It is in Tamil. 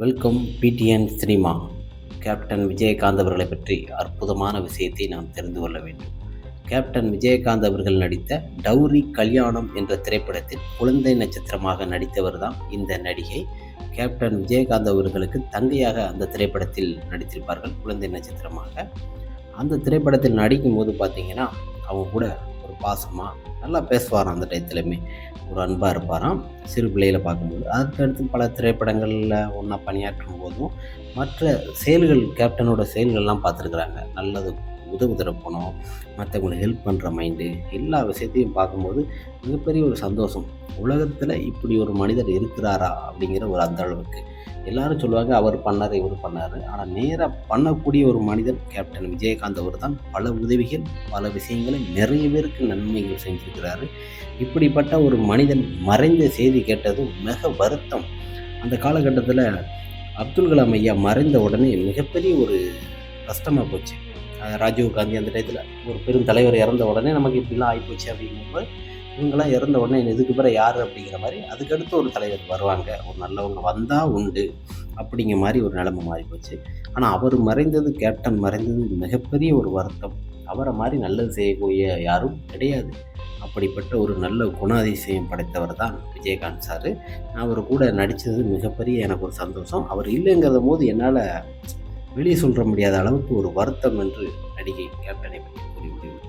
Welcome PTN cinema. Captain Vijayakanth அவர்களை பற்றி அற்புதமான விஷயத்தை நாம் தெரிந்து கொள்ள வேண்டும். கேப்டன் விஜயகாந்த் அவர்கள் நடித்த டௌரி கல்யாணம் என்ற திரைப்படத்தில் குழந்தை நட்சத்திரமாக நடித்தவர் தான் இந்த நடிகை. கேப்டன் விஜயகாந்த் அவர்களுக்கு தங்கையாக அந்த திரைப்படத்தில் நடித்திருப்பார்கள் குழந்தை நட்சத்திரமாக. அந்த திரைப்படத்தில் நடிக்கும் போது பார்த்திங்கன்னா அவங்க கூட பாசமாக நல்லா பேசுவாராம் அந்த டயத்துலையுமே. ஒரு அன்பாக இருப்பாராம். சிறு பிள்ளைகளை பார்க்கும்போது. அதுக்கடுத்து பல திரைப்படங்களில் ஒன்றா பணியாற்றும் போதும் மற்ற செயல்கள் கேப்டனோட செயல்கள்லாம் பார்த்துருக்குறாங்க. நல்லது உதவுதர போனோம். மற்றவங்களுக்கு ஹெல்ப் பண்ணுற மைண்டு எல்லா விஷயத்தையும் பார்க்கும்போது மிகப்பெரிய ஒரு சந்தோஷம். உலகத்தில் இப்படி ஒரு மனிதர் இருக்கிறாரா அப்படிங்கிற ஒரு அந்த அளவுக்கு. எல்லாரும் சொல்லுவாங்க அவர் பண்ணார் இவர் பண்ணார். ஆனால் நேராக பண்ணக்கூடிய ஒரு மனிதர் கேப்டன் விஜயகாந்த் அவர் தான் பல உதவிகள் பல விஷயங்களை நிறைய பேருக்கு நன்மைகள் செஞ்சிருக்கிறாரு. இப்படிப்பட்ட ஒரு மனிதன் மறைந்த செய்தி கேட்டது மிக வருத்தம். அந்த காலகட்டத்தில் அப்துல் கலாம் ஐயா மறைந்த உடனே மிகப்பெரிய ஒரு கஷ்டமாக போச்சு. ராஜீவ் காந்தி அந்த டயத்தில் ஒரு பெரும் தலைவர் இறந்த உடனே நமக்கு இப்படிலாம் ஆகிப்போச்சு அப்படிங்கும்போது இவங்கெல்லாம் இறந்த உடனே இதுக்கு பிறகு யார் அப்படிங்கிற மாதிரி அதுக்கடுத்து ஒரு தலைவர் வருவாங்க. ஒரு நல்லவங்க வந்தால் உண்டு அப்படிங்கிற மாதிரி ஒரு நிலைமை மாறி போச்சு. ஆனால் அவர் மறைந்தது கேப்டன் மறைந்தது மிகப்பெரிய ஒரு வருத்தம். அவரை மாதிரி நல்லது செய்யக்கூடிய யாரும் கிடையாது. அப்படிப்பட்ட ஒரு நல்ல குணாதிசயம் படைத்தவர் தான் விஜயகாந்த் சார். அவர் கூட நடித்தது மிகப்பெரிய எனக்கு ஒரு சந்தோஷம். அவர் இல்லைங்கிறத போது என்னால் வெளியே சொல்ல முடியாத அளவுக்கு ஒரு வருத்தம் என்று நடிகை கேப்டனை பற்றி கூறியுள்ளேன்